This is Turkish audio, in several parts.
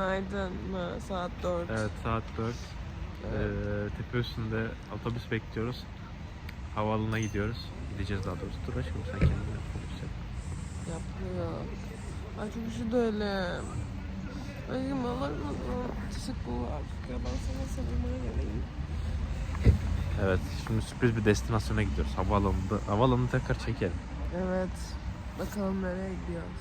Günaydın mı? Saat 4. Evet saat 4. Ee, tepe üstünde otobüs bekliyoruz. Havaalanına gidiyoruz. Gideceğiz daha doğrusu. Dur aşkım sen kendin yap. otobüs yap. Yapıyor. Ay çok üşüdüm. Aşkım alır mısın? Teşekkürler. Ya ben sana sarılmaya geleyim. Evet şimdi sürpriz bir destinasyona gidiyoruz. Havaalanında, havaalanını tekrar çekelim. Evet. Bakalım nereye gidiyoruz.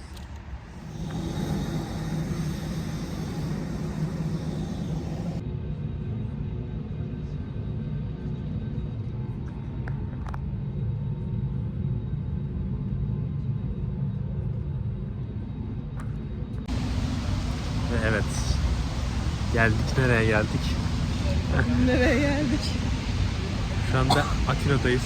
Geldik nereye geldik? nereye geldik? Şu anda Atina'dayız.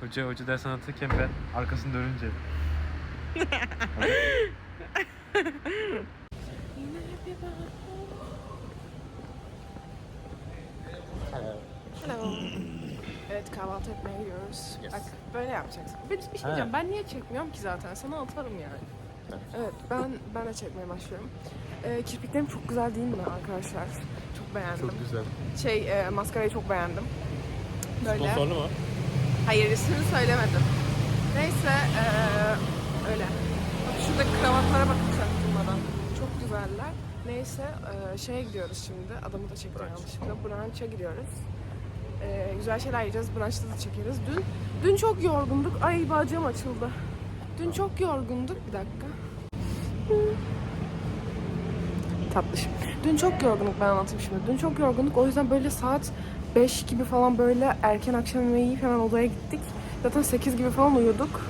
Hoca hoca ders anlatırken ben arkasını dönünce Hello. Evet kahvaltı etmeye gidiyoruz. Yes. Bak böyle yapacaksın. Bir, bir şey diyeceğim. Ben niye çekmiyorum ki zaten? Sana atarım yani. Evet ben ben de çekmeye başlıyorum. Ee, kirpiklerim çok güzel değil mi arkadaşlar? Çok beğendim. çok güzel. Şey e, maskarayı çok beğendim. Böyle. Sponsorlu mu? Hayır ismini söylemedim. Neyse e, öyle. Bak şurada kravatlara bakın çaktırmadan. Çok güzeller. Neyse e, şeye gidiyoruz şimdi. Adamı da çektim yanlışlıkla. Brunch'a gidiyoruz. E, güzel şeyler yiyeceğiz. Brunch'ta da çekeriz. Dün dün çok yorgunduk. Ay bacağım açıldı. Dün çok yorgunduk. Bir dakika. Tatlışım. Dün çok yorgunduk ben anlatayım şimdi. Dün çok yorgunduk. O yüzden böyle saat 5 gibi falan böyle erken akşam yemeği yiyip hemen odaya gittik. Zaten 8 gibi falan uyuduk.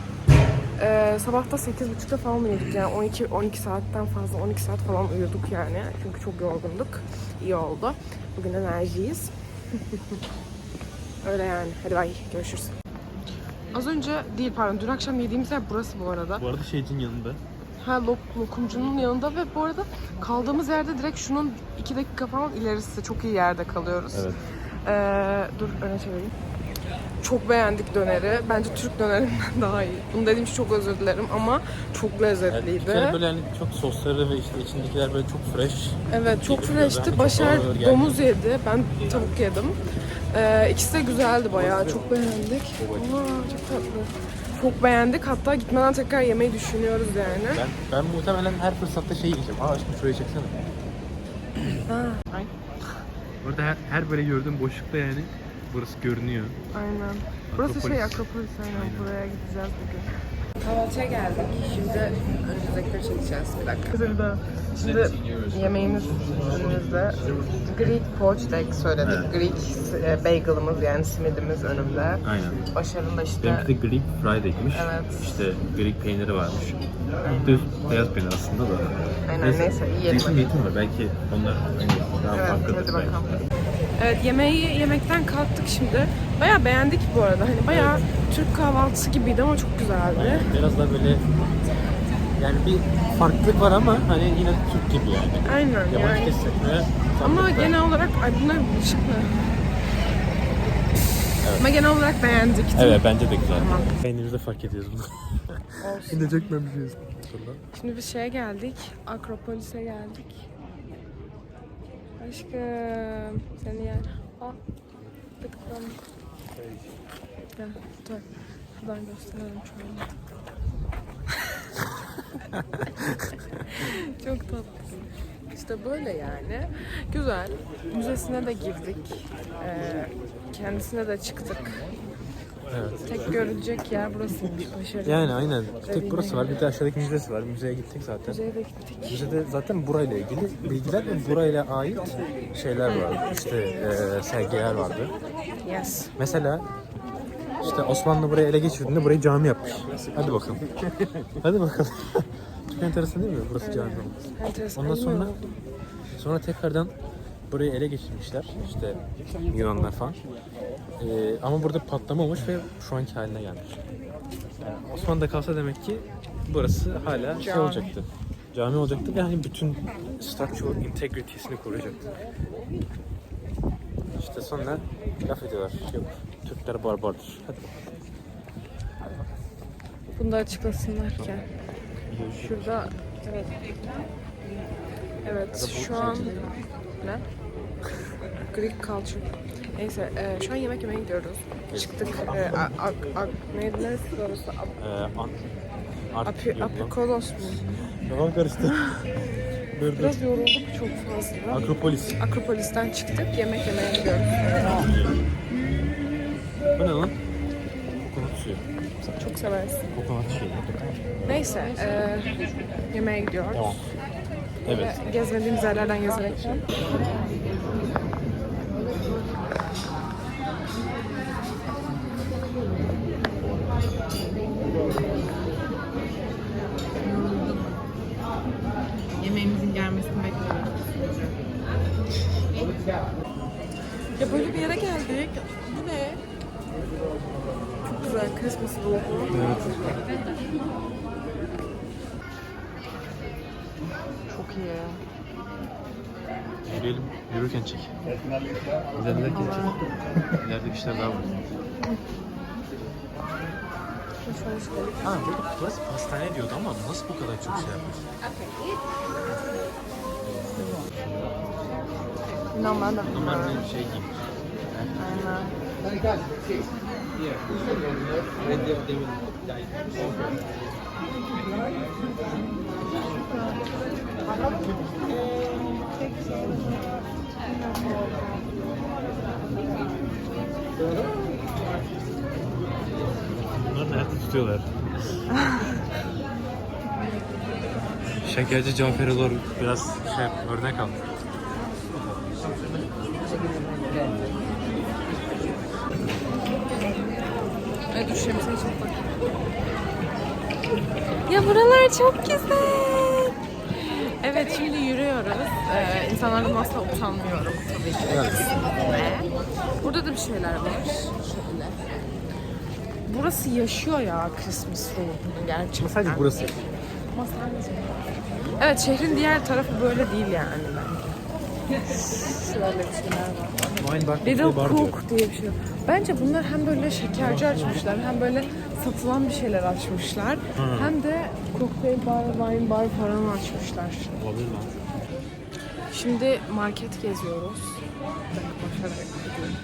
Ee, sabah da 8.30'da falan uyuduk yani 12 12 saatten fazla 12 saat falan uyuduk yani. Çünkü çok yorgunduk. İyi oldu. Bugün enerjiyiz. Öyle yani. Hadi bay görüşürüz. Az önce değil pardon dün akşam yediğimiz yer burası bu arada. Bu arada şeycin yanında. Ha lok, lokumcunun yanında ve bu arada kaldığımız yerde direkt şunun iki dakika falan ilerisi çok iyi yerde kalıyoruz. Evet. Ee, dur öne çevireyim. Çok beğendik döneri. Bence Türk dönerinden daha iyi. Bunu dediğim için çok özür dilerim ama çok lezzetliydi. bir kere böyle yani çok sosları ve işte içindekiler böyle çok fresh. Evet çok freshti. Çok Başar domuz yedi. Ben tavuk yedim. Ee, ikisi de güzeldi bayağı. Çok beğendik. Aa, çok tatlı. Çok beğendik. Hatta gitmeden tekrar yemeyi düşünüyoruz yani. Ben ben muhtemelen her fırsatta şey yiyeceğim. Aa aşkım şurayı çeksene. Ha, Orada her, her böyle gördüğüm boşlukta yani burası görünüyor. aynen. Burası Akropolis. şey Akropolis aynen. Aynen. Buraya gideceğiz bugün. Kahvaltıya geldik. Şimdi önümüzdekileri çekeceğiz. Bir dakika. Şimdi yemeğimiz önümüzde. Greek poached egg söyledik. Greek e, bagel'ımız yani simidimiz önümde. Aynen. Başarılı işte. Benimki de Greek Friday'miş. Evet. İşte Greek peyniri varmış. Düz beyaz peynir aslında da. Aynen neyse yiyelim. Zeytin var. Belki onlar hani daha Evet farklıdır hadi belki. Evet yemeği yemekten kalktık şimdi. Bayağı beğendik bu arada. Hani bayağı Türk kahvaltısı gibiydi ama çok güzeldi. Aynen. Biraz da böyle yani bir farklılık var ama hani yine Türk gibi yani. Aynen Yabancı yani. hissetmeye Ama genel olarak ay bunlar bulaşık mı? Ama genel olarak beğendik. Evet bence de güzel. Tamam. Peynirimizi fark ediyoruz bunu. Olsun. Yine çekmemişiz. Şimdi biz şeye geldik. Akropolis'e geldik. Aşkım seni yer. Aa, tıklandık. Gel, dur. Şuradan gösterelim şöyle. Çok tatlısın. İşte böyle yani. Güzel. Müzesine de girdik. Ee, kendisine de çıktık. Evet. Tek görülecek yer burasıymış. Başarılı. Yani aynen. Bir tek burası var. Bir de aşağıdaki müzesi var. Müzeye gittik zaten. Müzeye de gittik. Müzede zaten burayla ilgili bilgiler ve burayla ait şeyler vardı. İşte e, sergiler vardı. Yes. Mesela işte Osmanlı burayı ele geçirdiğinde burayı cami yapmış. Hadi bakalım. Hadi bakalım. Çok enteresan değil mi burası cami? Enteresan. Ondan sonra sonra tekrardan burayı ele geçirmişler. İşte Yunanlar falan. Ee, ama burada patlama olmuş ve şu anki haline gelmiş. Yani Osmanlı'da kalsa demek ki burası hala şey olacaktı. Cami olacaktı ve hani bütün structural integrity'sini koruyacaktı. İşte sonra laf ediyorlar. Yok, Türkler barbardır. Hadi Bunu da açıklasınlar ki. Şurada evet. Evet şu an ne? Greek culture. Neyse e, şu an yemek yemeye gidiyoruz. Çıktık. E, a, a, a, neydi neresi orası? A- an, art, Api. Apikolos mu? Kafam karıştı. dur dur. Biraz yorulduk çok fazla. Akropolis. Akropolis'ten çıktık. Yemek yemeye gidiyoruz. Bu ne lan? Kokonat suyu. Çok seversin. Kokonat suyu. Neyse. E, yemeğe gidiyoruz. Tamam. Evet. Ve gezmediğimiz yerlerden. Yemeğimizin Yürürken çek. İlerlerken çek. İleride bir şeyler daha var. Ha, burası pastane diyordu ama nasıl bu kadar çok şey yapmış? De Bunlar bilmiyorum. bir şey giymiş. Aynen. Bunları nerede tutuyorlar? Şekerci Cafer olur. Biraz şey örnek al. Bak. Ya buralar çok güzel. Evet yürüyoruz. Ee, insanlardan asla utanmıyorum tabii ki. kesinlikle. Burada da bir şeyler var. Şöyle. Burası yaşıyor ya Christmas ruhunu gerçekten. Sadece burası. Sadece. Evet şehrin diğer tarafı böyle değil yani bence. Şöyle bir şeyler var. Wine bar, Little bar diyor. Cook diye bir şey. Bence bunlar hem böyle şekerci açmışlar hem böyle satılan bir şeyler açmışlar. Hem de kokteyl bar, wine bar falan açmışlar. Olabilir lan. Şimdi market geziyoruz. Gidiyorum.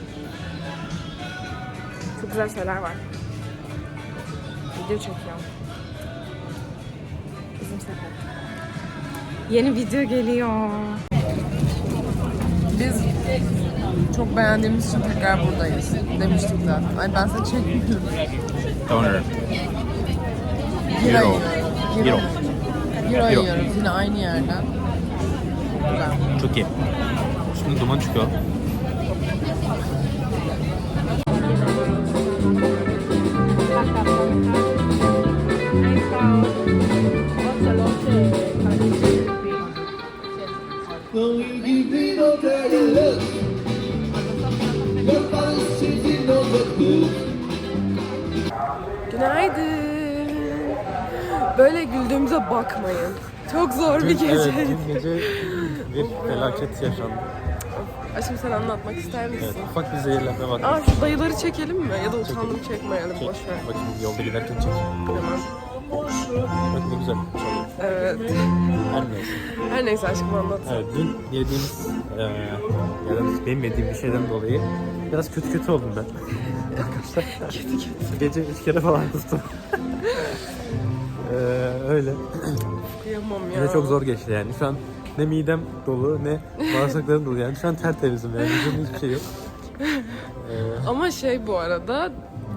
Çok güzel şeyler var. Video çekiyorum. Bizim sepet. Yeni video geliyor. Biz çok beğendiğimiz için tekrar buradayız. Demiştik zaten. Ay ben seni çekmiyorum. Yiyoruz. Euro. Euro Euro. yiyoruz yine aynı yerden. Güzel. Çok iyi. Şimdi duman çıkıyor. Günaydın. Böyle güldüğümüze bakmayın. Çok zor bir Dün- gece. Evet, dün gece bir felaket yaşandı. Aşkım sen anlatmak ister misin? Evet, ufak bir zehirlenme var. Aa şu dayıları çekelim mi? Ya da utandım çekmeyelim Çek. boş ver. Bakın yolda giderken çek. Tamam. Bak ne güzel çalıyor. Evet. Her neyse. Her neyse aşkım anlat. Evet, dün yediğimiz, eee ya da benim yediğim bir şeyden dolayı biraz kötü kötü oldum ben. Arkadaşlar. Kötü kötü. Gece üç kere falan kustum. Eee öyle. Kıyamam ya. Yine çok zor geçti yani. Şu an ne midem dolu ne bağırsaklarım dolu yani. Şu an tertemizim yani. Vücudumda hiçbir şey yok. Eee Ama şey bu arada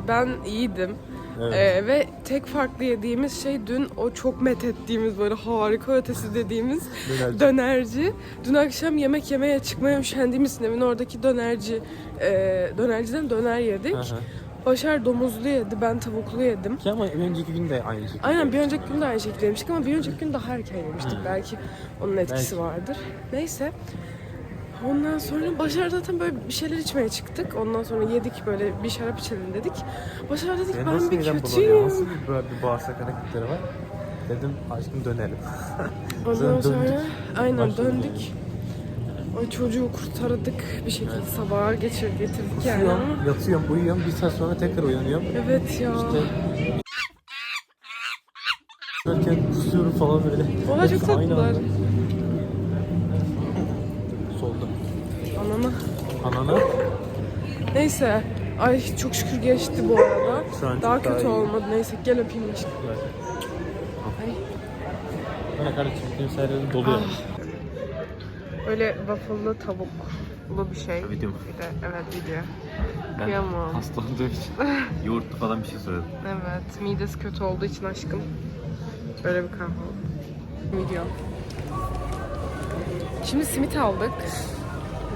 ben iyiydim. evet. Ee, ve tek farklı yediğimiz şey dün o çok met ettiğimiz böyle harika ötesi dediğimiz Dönerci. dönerci. Dün akşam yemek yemeye çıkmaya üşendiğimiz evin oradaki dönerci e, dönerciden döner yedik. Hı. Başar domuzlu yedi, ben tavuklu yedim. Ki ama bir önceki gün de aynı şekilde. Aynen bir önceki gün de aynı şekilde yemiştik ama bir önceki gün daha erken yemiştik. Belki onun etkisi Belki. vardır. Neyse. Ondan sonra Başar zaten böyle bir şeyler içmeye çıktık. Ondan sonra yedik böyle bir şarap içelim dedik. Başar dedik Benim ben bir kötüyüm. Nasıl bir, böyle bir bağırsak hareketleri var? Dedim aşkım dönelim. Ondan Sonra döndük. aynen döndük. O çocuğu kurtardık bir şekilde sabaha geçir getirdik yani. Yatıyorum, yatıyorum, uyuyorum. Bir saat sonra tekrar uyanıyorum. Evet ya. İşte Derken kusuyorum falan böyle. Oha, çok tatlılar. Solda. Anana. Anana. Neyse. Ay çok şükür geçti bu arada. Çok Daha daha kötü iyi. olmadı. Neyse gel öpeyim. Ver. Ay. Bana kardeşim benim sayılarım doluyor. Böyle waffle'lı tavuklu bir şey. Video mu? Bir de evet video. Ben Kıyamam. hasta olduğum için yoğurtlu falan bir şey söyledim. Evet, midesi kötü olduğu için aşkım. Böyle bir kahvaltı. Video. Şimdi simit aldık.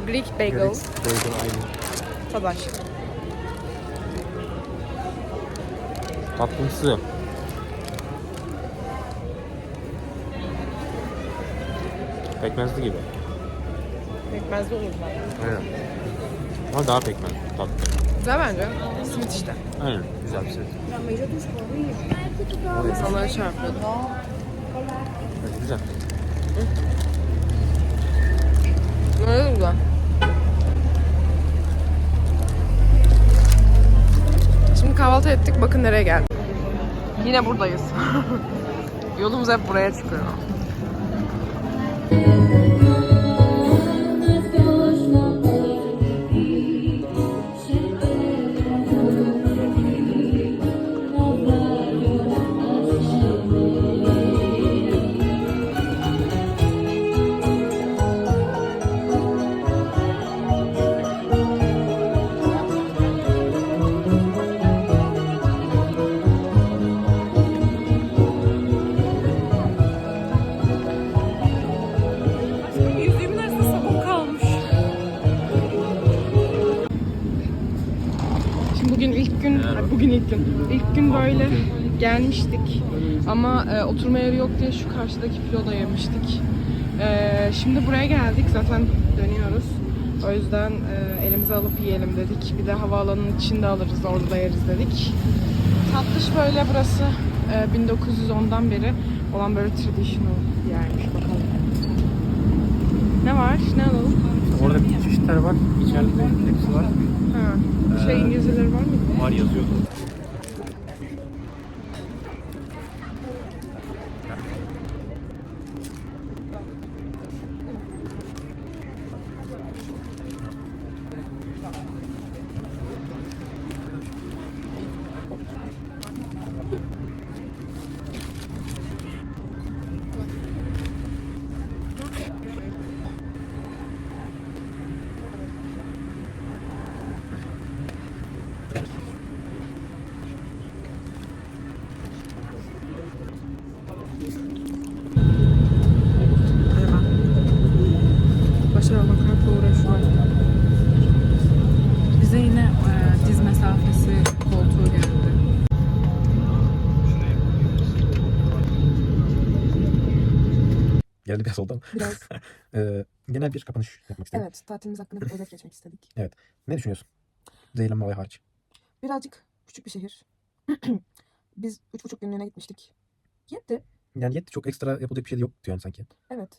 Greek bagel. Bagel aynı. Tadı aşkım. Tatlımsı. Pekmezli gibi. Pekmezli olur zaten. Aynen. Ama daha pekmez. Tatlı. Güzel bence. Simit işte. Aynen. Güzel bir şey. İnsanlara çarpıyordu. Evet, güzel. Öyle güzel. Şimdi kahvaltı ettik. Bakın nereye geldik. Yine buradayız. Yolumuz hep buraya çıkıyor. Gelmiştik. Ama e, oturma yeri yok diye şu karşıdaki filoda yemiştik. E, şimdi buraya geldik, zaten dönüyoruz. O yüzden e, elimize alıp yiyelim dedik. Bir de havaalanının içinde alırız, orada da yeriz dedik. Tatlış böyle burası. E, 1910'dan beri olan böyle traditional yermiş bakalım. Ne var? Ne alalım? Orada bir çeşitler var. İçeride hepsi var. Ha. Şey İngilizceleri var mı? Var yazıyordu. Geldi biraz oldu ama. Biraz. Ee, genel bir kapanış yapmak istedim. evet, tatilimiz hakkında bir özet geçmek istedik. Ne düşünüyorsun? Zeynep Mavay hariç. Birazcık küçük bir şehir. Biz üç buçuk günlüğüne gitmiştik. Yetti. Yani yetti çok ekstra yapılacak bir şey de yok yani sanki. Evet.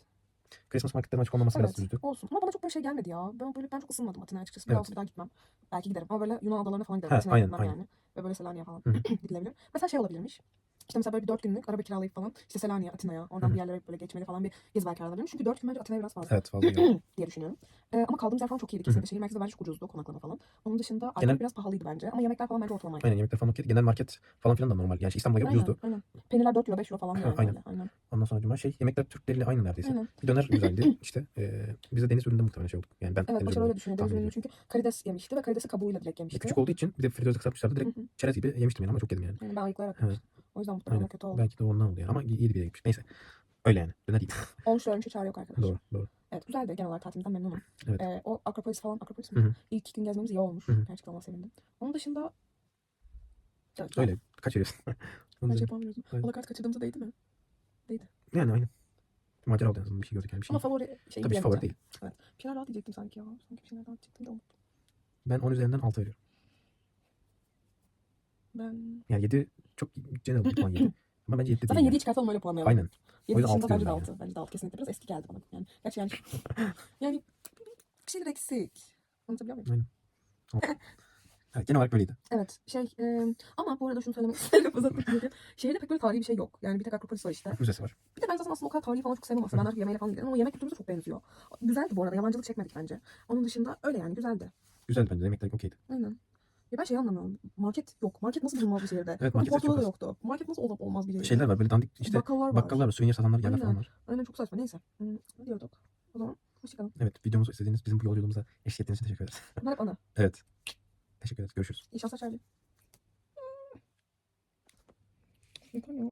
Christmas marketlerin açık olmaması biraz Evet. üzdü. Olsun. Ama bana çok böyle şey gelmedi ya. Ben böyle ben çok ısınmadım Atina'ya açıkçası. Bir Evet. bir daha gitmem. Belki giderim. Ama böyle Yunan adalarına falan giderim. Ha, Atina'ya aynen, gitmem aynen. yani. Ve böyle Selanik'e falan gidilebilir. Mesela şey olabilirmiş. İşte mesela böyle bir dört günlük araba kiralayıp falan işte Selanik'e, Atina'ya, oradan Hı bir yerlere böyle geçmeli falan bir gezi belki ayrılabilirim. Çünkü dört gün bence Atina'ya biraz fazla Evet fazla geldi. diye düşünüyorum. Ee, ama kaldığımız yer falan çok iyiydi kesinlikle. Şehir merkezi bence çok ucuzdu konaklama falan. Onun dışında alkol Genel- biraz pahalıydı bence. Ama yemekler falan bence ortalamaydı. Aynen yemekler falan okey. Genel market falan filan da normal. Yani şey İstanbul'a göre ucuzdu. aynen. Peynirler 4 euro 5 euro falan Ha, yani. aynen. Böyle. aynen. Ondan sonra cuma şey yemekler Türkleriyle aynı neredeyse. Aynen. Bir döner güzeldi işte. E, biz de deniz üründe muhtemelen şey olduk. Yani ben Evet deniz Başar ürünü öyle düşünüyor. tahmin Deniz ürünü çünkü karides yemişti ve karidesi kabuğuyla direkt E, yemişti. küçük olduğu için bir de fritöze kısarmışlardı. Direkt Hı hı. çerez gibi yemiştim yani ama çok yedim yani. Yani ben ayıklayarak Evet. yemiştim. O yüzden muhtemelen Aynen. kötü oldu. Belki de ondan oldu yani ama iyi bir yere gitmiş. Neyse. Öyle yani. Döner. 13 lira önce çare yok arkadaşlar. doğru doğru. Evet güzeldi genel olarak tatilimizden memnunum. Evet. Ee, o Akropolis falan Akropolis mi? İlk iki gün gezmemiz iyi olmuş. Hı hı. Gerçekten ona sevindim. Onun dışında evet, Öyle. Kaç veriyorsun? Onun Bence yapamıyoruz. Aynen. Alakart kaçırdığımızda değdi mi? Yani aynen. Macera oldu en azından bir şey gördük yani bir şey. Ama favori şey Tabii favori değil. Evet. Bir şeyler daha diyecektim sanki ya. Sanki bir şeyler daha diyecektim de unuttum. Ben 10 üzerinden 6 veriyorum. Ben... Yani 7 çok general bir puan 7. Ama bence 7 Zaten değil. 7'yi yani. çıkartalım öyle puanlayalım. Aynen. 7 O yüzden dışında altı bence de diyorum 6. Bence de 6 kesinlikle. Biraz eski geldi bana. Yani, gerçi yani... yani bir şeyler eksik. Anlatabiliyor muyum? Evet, genel olarak böyleydi. Evet şey e, ama bu arada şunu söylemek isterim gerekiyor. Şehirde pek böyle tarihi bir şey yok. Yani bir tek Akropolis var işte. Müzesi var. Bir de ben zaten aslında o kadar tarihi falan çok sevmem aslında. Ben artık yemeğiyle falan gidiyorum ama yemek kültürümüze çok benziyor. Güzeldi bu arada. Yabancılık çekmedik bence. Onun dışında öyle yani güzeldi. Güzeldi bence. Yemekler okeydi. Aynen. Ya ben şey anlamıyorum. Market yok. Market nasıl bulunmaz bir şehirde? Evet, marketler Porto'da da çok yoktu. Market nasıl olup olmaz bir şehirde? Şeyler var böyle dandik işte Bakkallar var. bakkallar var, souvenir satanlar yerler Aynen. falan var. Aynen çok saçma. Neyse. Hmm, ne diyorduk? O zaman hoşçakalın. Evet videomuzu izlediğiniz bizim bu yolculuğumuza eşlik ettiğiniz için teşekkür ederiz. Bunlar hep ana. evet. Teşekkür ederiz. Görüşürüz. İyi şanslar. Yeter ya.